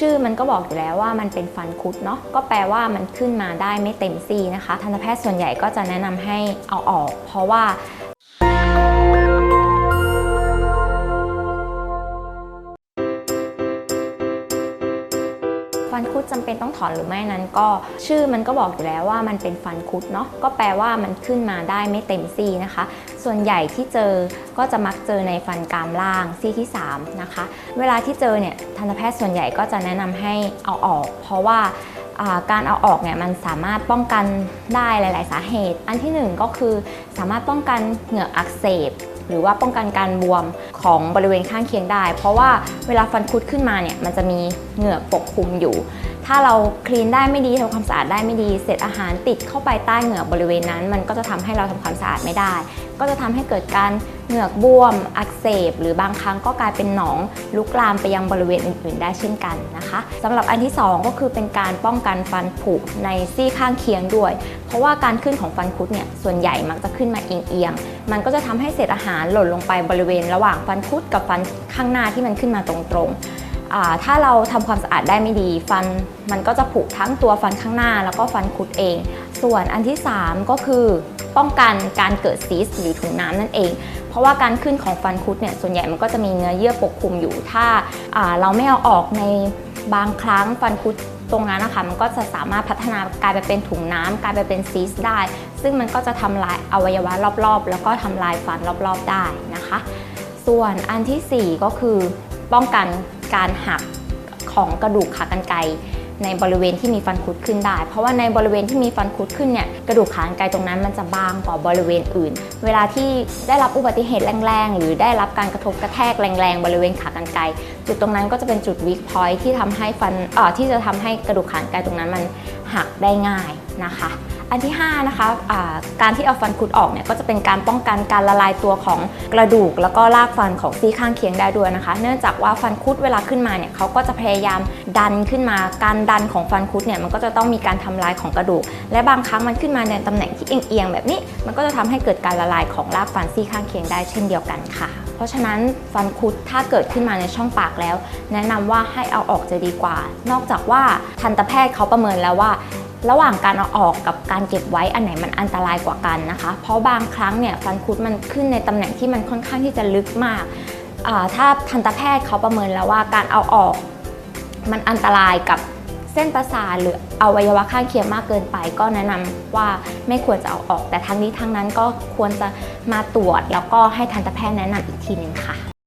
ชื่อมันก็บอกอยู่แล้วว่ามันเป็นฟันคุดเนาะก็แปลว่ามันขึ้นมาได้ไม่เต็มซี่นะคะทันตแพทย์ส่วนใหญ่ก็จะแนะนำให้เอาออก เพราะว่า ฟันคุดจำเป็นต้องถอนหรือไม่นั้น ก็ชื่อมันก็บอกอยู่แล้วว่ามันเป็นฟันคุดเนาะก็แปลว่ามันขึ้นมาได้ไม่เต็มซี่นะคะ ส่วนใหญ่ที่เจอก็จะมักเจอในฟันกรามล่างซี่ที่3นะคะเวลาที่เจอเนี่ยทันตแพทย์ส่วนใหญ่ก็จะแนะนำให้เอาออก เพราะว่าการเอาออกเนี่ยมันสามารถป้องกันได้หลาย ๆ สาเหตุ อันที่หนึ่งก็คือสามารถป้องกันเหงือกอักเสบ หรือว่าป้องกันการบวมของบริเวณข้างเคียงได้ เพราะว่าเวลาฟันคุดขึ้นมาเนี่ยมันจะมีเหงือกปกคลุมอยู่ ถ้าเราคลีนได้ไม่ดีทำความสะอาดได้ไม่ดีเศษอาหารติดเข้าไปใต้เหงือกบริเวณนั้น มันก็จะทำให้เราทำความสะอาดไม่ได้ ก็จะทำให้เกิดการเหงือกบวม อักเสบ หรือบางครั้งก็กลายเป็นหนองลุกลามไปยังบริเวณอื่นๆ ได้เช่นกันนะคะสำหรับอันที่สองก็คือเป็นการป้องกันฟันผุในซี่ข้างเคียงด้วย เพราะว่าการขึ้นของฟันคุดเนี่ยส่วนใหญ่มักจะขึ้นมาเอียงๆมันก็จะทำให้เศษอาหารหล่นลงไปบริเวณระหว่างฟันคุดกับฟันข้างหน้าที่มันขึ้นมาตรงๆ ถ้าเราทำความสะอาดได้ไม่ดี ฟันมันก็จะผุทั้งตัวฟันข้างหน้า แล้วก็ฟันคุดเอง ส่วนอันที่ 3 ก็คือป้องกันการเกิดซีสหรือถุงน้ำนั่นเอง เพราะว่าการขึ้นของฟันคุดเนี่ยส่วนใหญ่มันก็จะมีเนื้อเยื่อปกคลุมอยู่ ถ้าาเราไม่เอาออกในบางครั้งฟันคุดตรงนั้นนะคะมันก็จะสามารถพัฒนากลายไปเป็นถุงน้ำกลายไปเป็นซีสได้ ซึ่งมันก็จะทำลายอวัยวะรอบๆ แล้วก็ทำลายฟันรอบๆได้นะคะ ส่วนอันทีสี่4 ก็คือป้องกัน การหักของกระดูกขากรรไกรในบริเวณที่มีฟันคุดขึ้นได้ เพราะว่าในบริเวณที่มีฟันคุดขึ้นเนี่ยกระดูกขากรรไกรตรงนั้นมันจะบางกว่าบริเวณอื่น เวลาที่ได้รับอุบัติเหตุแรงๆ หรือได้รับการกระทบกระแทกแรงๆ บริเวณขากรรไกรจุดตรงนั้นก็จะเป็นจุดวิกพอยที่ทำให้ฟันเอ่อที่จะทำให้กระดูกขากรรไกรตรงนั้นมันหักได้ง่ายนะคะ อันที่5นะคะะการที่เอาฟันคุดออกเนี่ยก็จะเป็นการป้องกันการละลายตัวของกระดูก แล้วก็รากฟันของซี่ข้างเคียงได้ด้วยนะคะ เนื่องจากว่าฟันคุดเวลาขึ้นมาเนี่ยเขาก็จะพยายามดันขึ้นมา การดันของฟันคุดเนี่ยมันก็จะต้องมีการทำลายของกระดูก และบางครั้งมันขึ้นมาในตำแหน่งที่เอียงๆแบบนี้ มันก็จะทำให้เกิดการละลายของรากฟันซี่ข้างเคียงได้เช่นเดียวกันค่ะ เพราะฉะนั้นฟันคุดถ้าเกิดขึ้นมาในช่องปากแล้ว แนะนำว่าให้เอาออกจะดีกว่า นอกจากว่าทันตแพทย์เขาประเมินแล้วว่า ระหว่างการเอาออกกับการเก็บไว้อันไหนมันอันตรายกว่ากันนะคะ เพราะบางครั้งเนี่ยฟันคุดมันขึ้นในตำแหน่งที่มันค่อนข้างที่จะลึกมาก ถ้าทันตแพทย์เขาประเมินแล้วว่าการเอาออกมันอันตรายกับเส้นประสาทหรืออวัยวะข้างเคียงมากเกินไป ก็แนะนำว่าไม่ควรจะเอาออก แต่ทั้งนี้ทั้งนั้นก็ควรจะมาตรวจ แล้วก็ให้ทันตแพทย์แนะนำอีกทีหนึ่งค่ะ